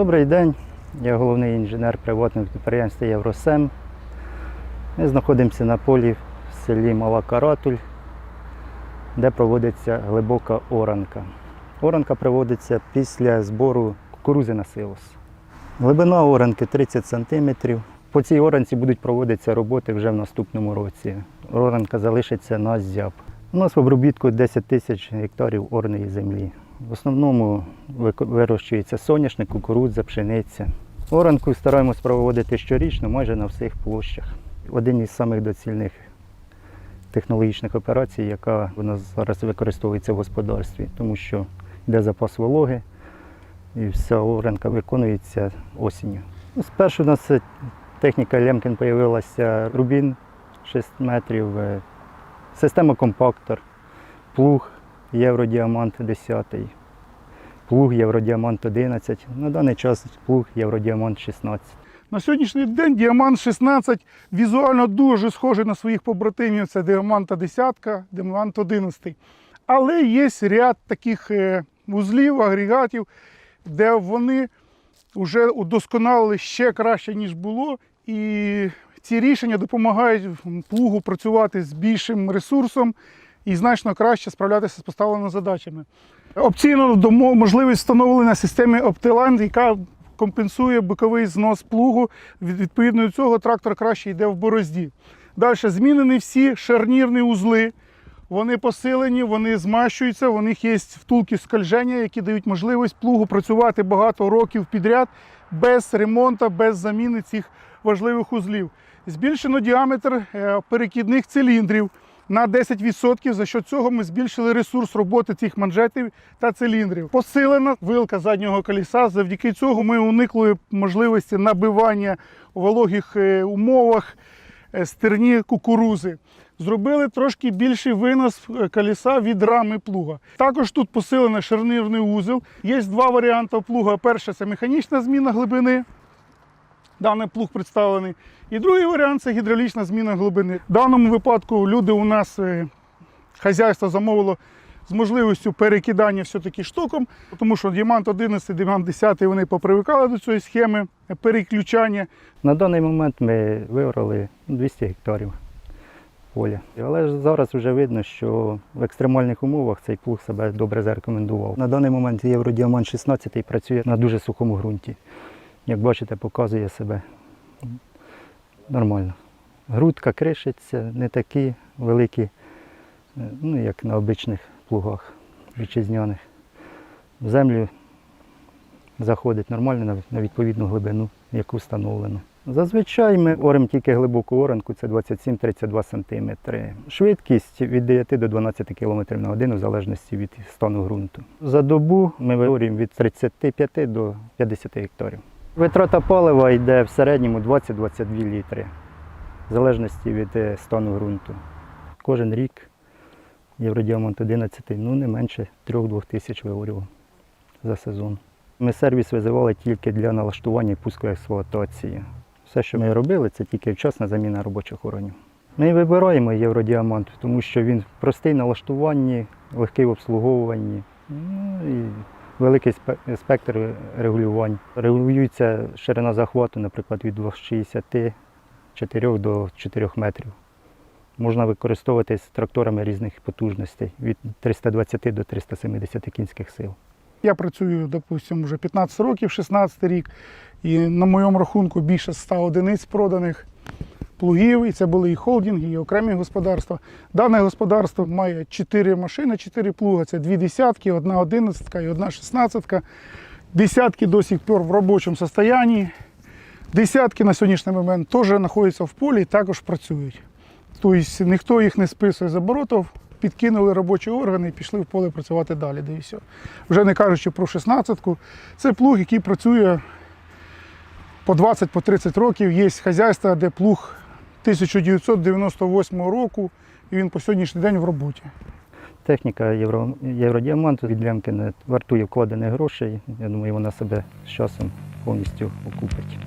Добрий день, я головний інженер приватного підприємства Євросем. Ми знаходимося на полі в селі Мала Каратуль, де проводиться глибока оранка. Оранка проводиться після збору кукурузи на силос. Глибина оранки 30 см. По цій оранці будуть проводитися роботи вже в наступному році. Оранка залишиться на зяб. У нас в обробітку 10 тисяч гектарів орної землі. В основному вирощується соняшник, кукурудза, пшениця. Оранку стараємось проводити щорічно, майже на всіх площах. Один із самих доцільних технологічних операцій, яка у нас зараз використовується в господарстві, тому що йде запас вологи і вся оранка виконується осінню. Ну, Спершу у нас е, техніка Лемкін з'явилася рубін 6 метрів, е, система компактор, плуг Євродіамант 10, плуг Євродіамант 11. На даний час плуг Євродіамант 16. На сьогоднішній день діамант 16 візуально дуже схожий на своїх побратимів. Це діаманта 10, діамант 11. Але є ряд таких е, вузлів, агрегатів, де вони вже удосконалили ще краще, ніж було. І ці рішення допомагають плугу працювати з більшим ресурсом і значно краще справлятися з поставленими задачами. Опційно можливість встановлення системи Optiline, яка компенсує боковий знос плугу. Відповідно до цього трактор краще йде в борозді. Далі змінені всі шарнірні узли. Вони посилені, вони змащуються, у них є втулки скольження, які дають можливість плугу працювати багато років підряд без ремонту, без заміни цих важливих узлів. Збільшено діаметр е, перекидних циліндрів на 10%. За що цього ми збільшили ресурс роботи цих манжетів та циліндрів. Посилена вилка заднього коліса. Завдяки цього ми уникли можливості набивання у вологих е, умовах е, стерні кукурузи. Зробили трошки більший винос е, коліса від рами плуга. Також тут посилений шарнирний узел. Є два варіанти плуга. Перше це механічна зміна глибини. Даний плуг представлений. І другий варіант це гідравлічна зміна глибини. В даному випадку люди у нас е, хазяйство замовило з можливістю перекидання все-таки штоком, тому що діамант 11, діамант 10 вони попривикали до цієї схеми переключання. На даний момент ми виорали 200 гектарів поля. Але ж зараз вже видно, що в екстремальних умовах цей плуг себе добре зарекомендував. На даний момент Євродіамант 16 працює на дуже сухому ґрунті. Як бачите, показує себе нормально. Грудка кришиться, не такі великі, е, ну, як на обичних плугах вітчизняних. В землю заходить нормально на- відповідну глибину, яку встановлено. Зазвичай ми оремо тільки глибоку оранку, це 27-32 см. Швидкість від 9 до 12 км на годину, в залежності від стану ґрунту. За добу ми виорюємо від 35 до 50 гектарів. Витрата палива йде в середньому 20-22 літри, в залежності від е, стану ґрунту. Кожен рік Євродіамант 11 ну не менше 3-2 тисяч виорював за сезон. Ми сервіс визивали тільки для налаштування і пуску експлуатації. Все, що ми робили, це тільки вчасна заміна робочих органів. Ми вибираємо євродіамант, тому що він простий налаштуванні, легкий в обслуговуванні ну, і великий спектр регулювань. Регулюється ширина захвату, наприклад, від 2,64 до 4 метрів. Можна використовувати з тракторами різних потужностей від 320 до 370 кінських сил. Я працюю, допустимо, вже 15 років, 16 рік, і на моєму рахунку більше 100 одиниць проданих плугів, і це були і холдинги, і окремі господарства. Дане господарство має 4 машини, 4 плуга. Це дві десятки, одна одинадцятка і одна шістнадцятка. Десятки до сих пор в робочому стані. Десятки на сьогоднішній момент теж знаходяться в полі і також працюють. Тобто ніхто їх не списує з оборотів, підкинули робочі органи і пішли в поле працювати далі. Да і все. Вже не кажучи про 16-ку. Це плуг, який працює по 20-30 років. Є хазяйство, де плуг 1998 року, і він по сьогоднішній день в роботі. Техніка Євро, Євродіаманту від лямки вартує вкладених грошей. Я думаю, вона себе з часом повністю окупить.